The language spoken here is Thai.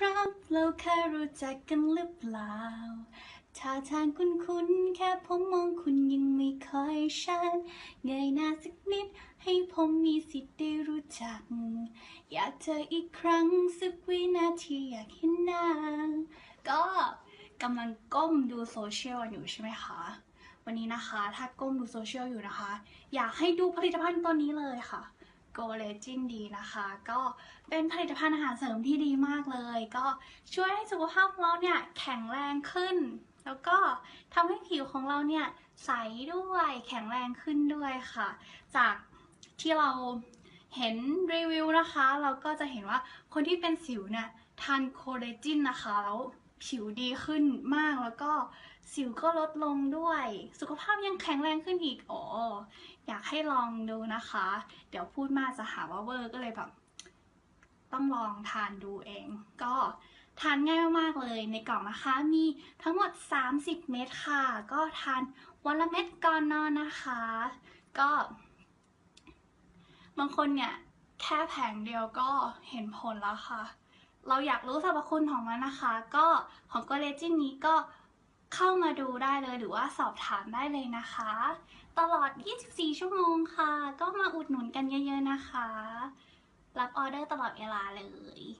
ครับ เราแค่รู้จักกันหรือเปล่าท่าทางคุ้นๆ แค่ผมมองคุณยังไม่ค่อยชัดเงยหน้าสักนิด ให้ผมมีสิทธิ์ได้รู้จัก อยากเจออีกครั้งสักวินาทีอยากเห็นหน้า ก็กำลังก้มดูโซเชียลอยู่ใช่ไหมคะ วันนี้นะคะ ถ้าก้มดูโซเชียลอยู่นะคะ อยากให้ดูผลิตภัณฑ์ตัวนี้เลยค่ะ Go l e g i n ดีนะคะ ก็เป็นผลิตภัณฑ์อาหารเสริมที่ดีมากเลย ก็ช่วยให้สุขภาพของเราเนี่ยแข็งแรงขึ้น แล้วก็ทำให้ผิวของเราเนี่ยใสด้วยแข็งแรงขึ้นด้วยค่ะ จากที่เราเห็นรีวิวนะคะ เราก็จะเห็นว่าคนที่เป็นสิวเนี่ยทานโคเลจินนะคะแล้ว ผิวดีขึ้นมากแล้วก็สิวก็ลดลงด้วย สุขภาพยังแข็งแรงขึ้นอีกอ๋ออยากให้ลองดูนะคะ เดี๋ยวพูดมากจะหาว่าเวอร์ก็เลยแบบ ต้องลองทานดูเอง ก็ทานง่ายมากๆเลยในกล่องนะคะมีทั้งหมด 30 เม็ดค่ะ ก็ทานวันละเม็ดก่อนนอนนะคะ ก็ บางคนเนี่ย แค่แผงเดียวก็เห็นผลแล้วค่ะ เราอยากรู้สรรพคุณของมันนะคะ ก็ของโกเลจินนี้ก็เข้ามาดูได้เลยหรือว่าสอบถามได้เลยนะคะ ตลอด 24 ชั่วโมงค่ะ ก็มาอุดหนุนกันเยอะๆนะคะ รับออเดอร์ตลอดเวลาเลย